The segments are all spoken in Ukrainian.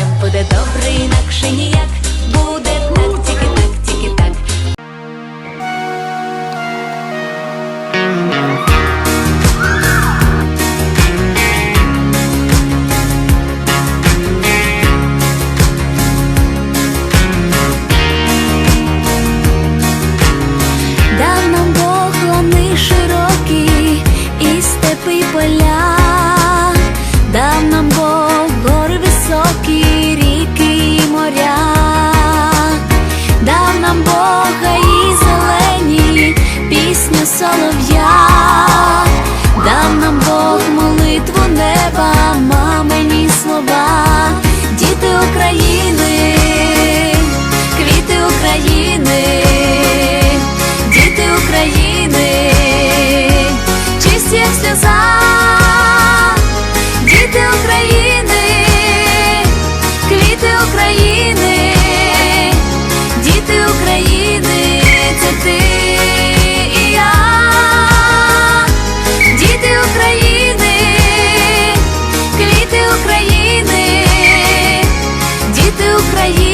Все буде добре, інакше ніяк. Буде так, тільки all of you.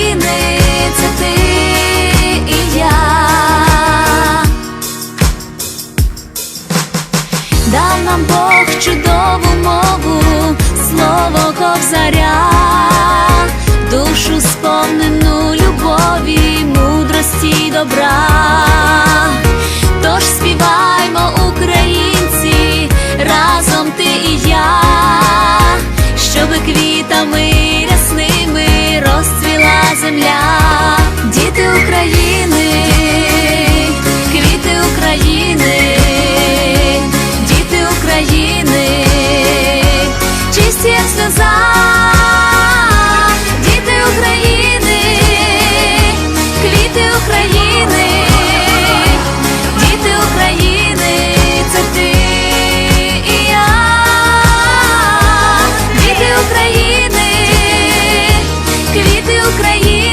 України, це ти і я. Дав нам Бог Україна.